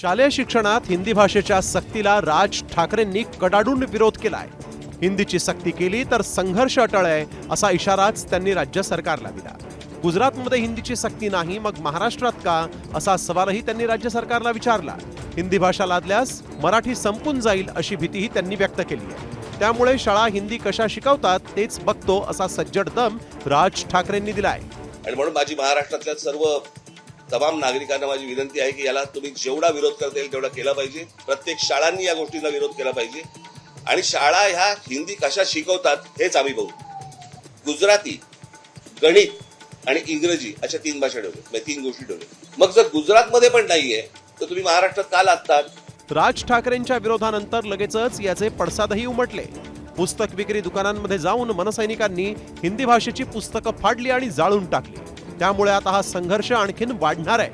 शालेय शिक्षणात हिंदी भाषेच्या सक्तीला राज ठाकरेंनी कडाडून विरोध केलाय. हिंदीची सक्ती केली तर संघर्ष अटळ आहे असा इशाराच त्यांनी राज्य सरकारला दिला. गुजरातमध्ये हिंदीची सक्ती नाही मग महाराष्ट्रात का? असा सवालही त्यांनी राज्य सरकारला विचारला. हिंदी भाषा लादल्यास मराठी संपून जाईल अशी भीतीही त्यांनी व्यक्त केली आहे. त्यामुळे शाळा हिंदी कशा शिकवतात तेच बघतो असा सज्जड दम राज ठाकरेंनी दिलाय. आणि म्हणून माझी महाराष्ट्रातल्या सर्व तमाम नागरिकांना माझी विनंती आहे की याला तुम्ही जेवढा विरोध करता येईल तेवढा केला पाहिजे. प्रत्येक शाळांनी या गोष्टींना विरोध केला पाहिजे. आणि शाळा ह्या हिंदी कशा शिकवतात हेच आम्ही बघू. गुजराती गणित आणि इंग्रजी अशा तीन भाषा ठेवल्या म्हणजे तीन गोष्टी ठेवल्या मग जर गुजरातमध्ये पण नाहीये तर तुम्ही महाराष्ट्रात का लागतात? राज ठाकरेंच्या विरोधानंतर लगेचच याचे पडसादही उमटले. पुस्तक विक्री दुकानांमध्ये जाऊन मनसैनिकांनी हिंदी भाषेची पुस्तकं फाडली आणि जाळून टाकली. त्यामुळे आता हा संघर्ष आणखीन वाढणार आहे.